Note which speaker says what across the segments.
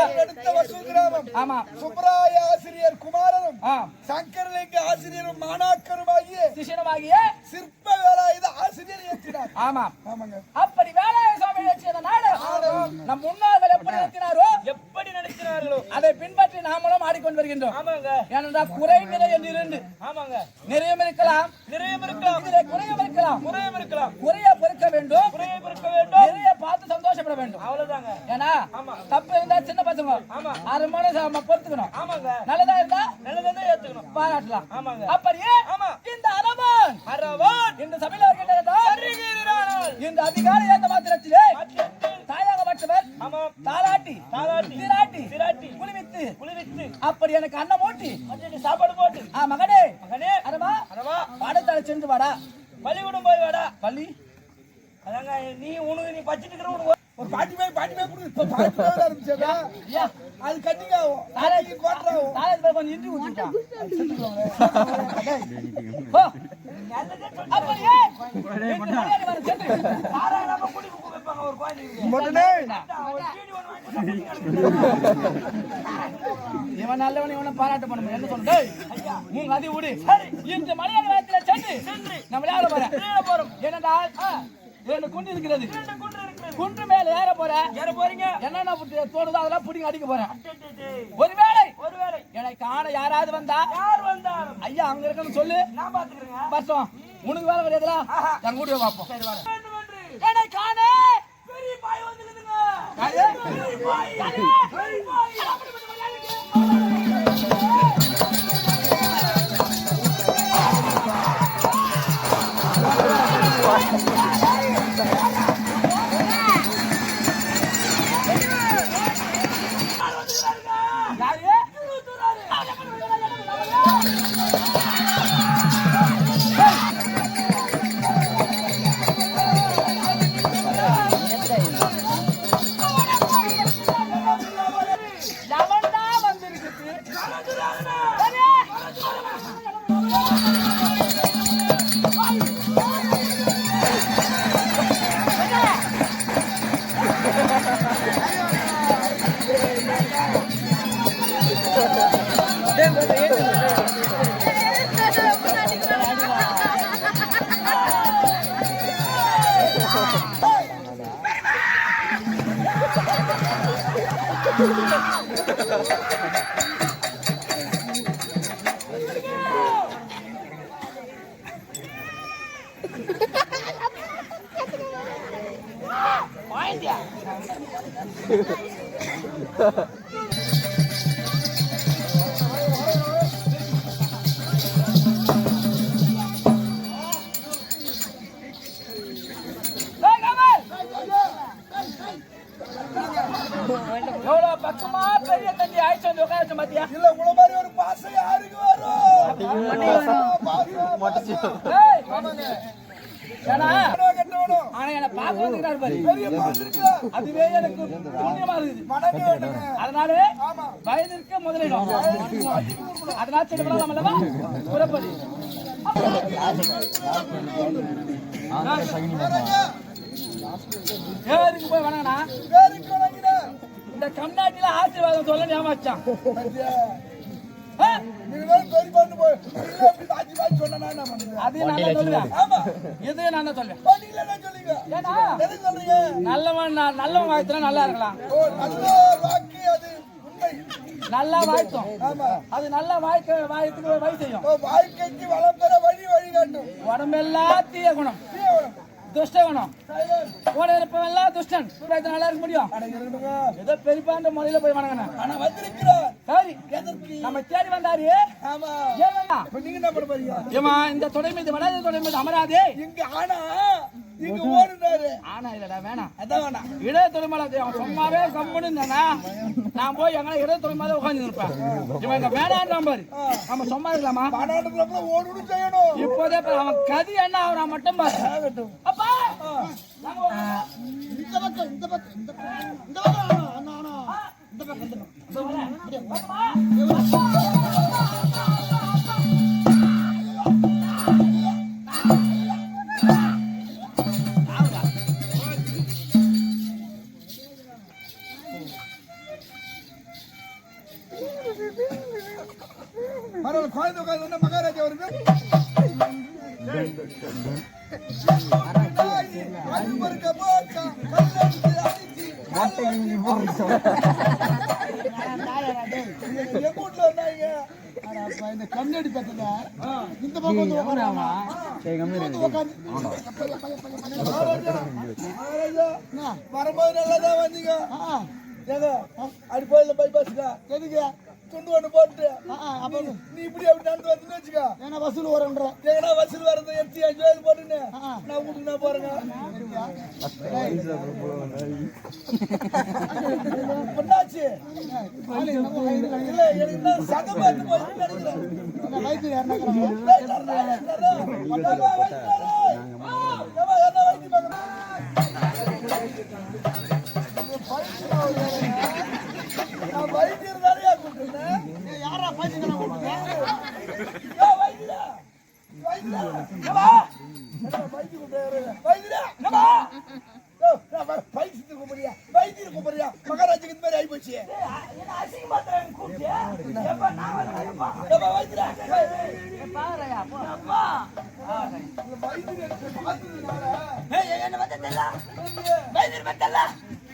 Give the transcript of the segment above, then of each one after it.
Speaker 1: அடுத்த வசூல் கிராமம்
Speaker 2: ஆமா.
Speaker 1: சுப்பராய ஆசிரியர் குமாரனும் சங்கரலிங்க ஆசிரியரும் மாணாக்கருமாகிய
Speaker 2: சிஷியனமாகிய
Speaker 1: சிற்ப வேலாயுத ஆசிரியர் ஏற்றினார்.
Speaker 2: ஆமா.
Speaker 1: ஆமாங்க.
Speaker 2: அப்படி வேலாய சுவாமி ஏற்றியத நாடு. நம் முன்னோர்கள் எப்படி நடத்தினாரோ
Speaker 3: எப்படி நடத்தினார்களோ
Speaker 2: அதை பின்பற்றி நாமளும் ஆடிக்கொண்டு வருகின்றோம்.
Speaker 3: ஆமாங்க.
Speaker 2: ஏனென்றால் குறை நிறை என்று இருந்து
Speaker 3: ஆமாங்க.
Speaker 2: நிறையும் இருக்கலாம்.
Speaker 3: நிறைய இருக்கலாம்.
Speaker 2: இதிலே குறையும் இருக்கலாம்.
Speaker 3: குறையும் இருக்கலாம்.
Speaker 2: குறைய பொறுக்க வேண்டும்.
Speaker 3: குறைய இருக்க வேண்டும்.
Speaker 2: நிறைய பார்த்து சந்தோஷப்பட வேண்டும்.
Speaker 3: அவ்வளவுதாங்க.
Speaker 2: ஏன்னா. தப்பு இருந்தா சின்ன பசங்க
Speaker 3: ஆமா.
Speaker 2: அரை மணி நேரம் பொறுத்துக்கணும்.
Speaker 3: ஆமாங்க.
Speaker 2: நல்லதா இருந்தா
Speaker 3: நல்லதே ஏத்துக்கணும்.
Speaker 2: பாராட்டலாம்.
Speaker 3: ஆமாங்க.
Speaker 2: அப்படியே. இந்த அரவன்.
Speaker 3: அரவன்.
Speaker 2: இந்த சபையில். இந்த அதிகாலை ஏந்த மாத்திரத்திலே
Speaker 3: ஆமாம்
Speaker 2: தாலாட்டி
Speaker 3: தாலாட்டி.
Speaker 2: திராட்டி
Speaker 3: திராட்டி.
Speaker 2: குளிவித்து.
Speaker 3: குளிவித்து.
Speaker 2: அப்படி எனக்கு அன்னம்
Speaker 3: மஞ்சள் சாப்பாடு போட்டு.
Speaker 2: ஆ மகனே.
Speaker 3: மகனே.
Speaker 2: அரவா.
Speaker 3: அரவா.
Speaker 2: பாடத்தால சென்று வாடா.
Speaker 3: பள்ளிக்கூடம் போய் வாடா.
Speaker 2: பள்ளி?
Speaker 3: அதாங்க நீ உனக்கு நீ பச்சிட்டு இருக்கிற
Speaker 1: ஒரு பாட்டி போய் பாட்டி போய் கொடு இப்ப பாட்டி போய் ஆரம்பிச்சதா அது கட்டிங்க ஆகும் தாலைக்கு கோட்டராகும்
Speaker 2: தாலாட்டி பேர் கொஞ்சம் இன்றி ஊத்திட்டான் போ. அப்படியே ரெண்டு மரியாதை வர சென்று
Speaker 3: தாராளமா குடி குப்பு வைப்பாங்க ஒரு குழந்தைக்கு
Speaker 1: மொட்டனே
Speaker 3: ஒரு சீனி ஒண்ணு வாங்கி
Speaker 2: இவன் நல்லவன் இவனை பாராட்ட பண்ண என்ன டேய் மூங்க அதி விடு இந்த மலையாள நேரத்துல சென்று. நம்ம விளையாட போறேன். விளையாட ரெண்டு குண்டு இருக்கிறது. குன்று மேல ஏற போறேன்
Speaker 3: ஏற போறீங்க.
Speaker 2: என்னென்ன தோணுதோ அதெல்லாம் புடிங்க அடிக்க போறேன். ஒருவேளை
Speaker 3: ஒருவேளை.
Speaker 2: எனக்கு காண யாராவது வந்தா
Speaker 3: யார்
Speaker 2: ஐயா அங்க இருக்கன்னு சொல்லு.
Speaker 3: நான்
Speaker 2: பர்சம் உனக்கு வேலை கிடையாதுல? எங்க கூட
Speaker 3: என்று
Speaker 2: என்னை காண.
Speaker 3: பெரிய பாய் வந்துக்குதுங்க
Speaker 2: யாரு?
Speaker 3: பெரிய பாய். பெரிய பாய்.
Speaker 2: பக்கமா பெரிய தண்ணி ஆயிடுச்சு வந்து உட்காந்து பாத்தியா
Speaker 1: இல்ல உங்கள மாதிரி ஒரு பாசம் யாருக்கு வரும் பாசம்,
Speaker 2: டேய்
Speaker 1: ஆமாங்க.
Speaker 2: ஏன்னா
Speaker 1: கட்டணும்.
Speaker 2: ஆனா என்ன வந்துக்கிறாரு பாரு
Speaker 1: இருக்கா?
Speaker 2: அதுவே எனக்கு புண்ணியமா இருக்குது. அதனால. வயதிற்கு முதலிடம் அதனால திருமணம் அல்லவா புறப்படி ஏருக்கு போய் வணங்கண்ணா. இந்த கம்நாட்டில ஆசீர்வாதம் சொல்ல ஏமாச்சான் நல்லவன் நல்லவன் வாழ்த்துனா நல்லா இருக்கலாம்.
Speaker 1: ஓ, நல்ல வாக்கு அது உண்மை.
Speaker 2: நல்லா வாழ்த்தும்
Speaker 1: ஆமா.
Speaker 2: அது நல்லா வாழ்க்கை வாழ்த்துக்கு வழி செய்யும்.
Speaker 1: ஓ, வாழ்க்கைக்கு வளம் பெற வழி வழிகாட்டும்
Speaker 2: உடம்பெல்லாம் தீய குணம். துஷ்ட குணம்.
Speaker 1: சைலன்.
Speaker 2: கூட இருப்பவெல்லாம் துஷ்டன் இப்ப நல்லா இருக்க முடியும். ஏதோ பெரியப்பான்ற முறையில போய் வணங்கினேன்
Speaker 1: ஆனா வந்திருக்கிறார்.
Speaker 2: சரி? நம்ம தேடி வந்தாரு? ஏமா இந்த தொடை மீது வடாத தொடை மீது அமராதே
Speaker 1: இங்க ஆனா இங்க
Speaker 2: ஆனா இல்லடா வேணாம்.
Speaker 1: அதான் வேணாம்.
Speaker 2: இடை தொழில் அவன் சும்மாவே கம்முன்னு இருந்தானா? நான் போய் எங்கன்னா இடை தொழில் மேல உட்காந்து இருப்பேன். இவன் வேணான்றான் பாரு. நம்ம சும்மா இருக்கலாமா?
Speaker 1: மாநாட்டுல ஓடணும் செய்யணும்.
Speaker 2: இப்போதே அவன் கதி என்ன அவன் மட்டும் பாரு. அப்பா! நாங்க வரோம்.
Speaker 1: இந்த பக்கம் இந்த பக்கம் இந்த பக்கம் இந்த பக்கம். பரவாயில்ல குழந்தை உட்காந்து மகாராஜா வருது இந்த கண்ணாடி பக்கத்துல இந்த பக்கம் வரும்போது நல்லதா வந்தீங்க ஏங்க அடிப்படையில பைபாஸ்க்கா எதுக்கு துண்டு ஒண்ணு போட்டு நீ இப்படி அப்படி நடந்து வந்து வச்சுக்கோ. ஏன்னா வசூல் வரன்ற ஏன்னா வசூல் வரது எத்தி அஞ்சு போட்டுன்னு நான் வீட்டுக்கு நான் போறேங்க. என்னாச்சு? இல்ல எனக்கு சகம் பார்த்து போய் நினைக்கிறேன்.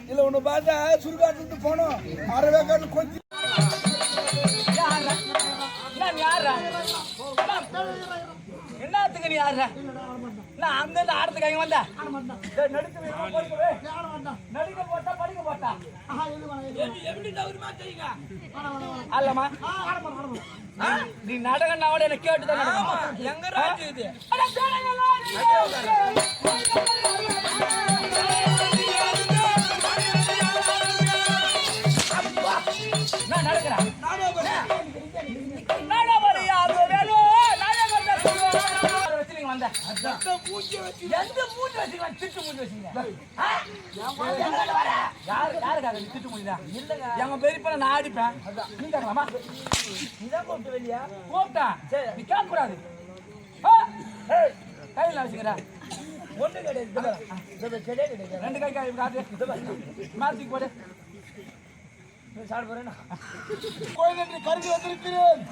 Speaker 1: இல்ல உன்னை பார்த்தா சுருகாட்டு போனோம் அரை காட்டு கொஞ்சம்
Speaker 2: யாரா? நான் யாரா? என்னத்துக்கு நீ யாரா? நான் அங்க இருந்து ஆடுறதுக்கு அங்க வந்தேன். டேய், நடுக்க. நடுக்க போட்டா, ஆ? நீ நடகனாவோட எனக்கு கேட்டுதான்.
Speaker 3: எங்க ராஜ்யம் இது?
Speaker 2: எந்த மூஞ்சி வச்சீங்க? திட்டு மூஞ்சி வச்சீங்க. யாரு- யாருக்காக திட்டு மூஞ்சிதா? எங்க பெரியப்பனை நான் அடிப்பேன். நீ
Speaker 3: இதான் கூப்பிட்டு வெளியா?
Speaker 2: கூப்பிட்டேன். நீ கேட்கக்கூடாது. ஆ? ஏய், வச்சுக்கிறா.
Speaker 3: ஒண்ணு கிடையாது.
Speaker 2: ரெண்டு கை கை காட்டு. போடு
Speaker 3: சாப்பிட
Speaker 1: கோயில் கருதி வந்திருக்கிறேன்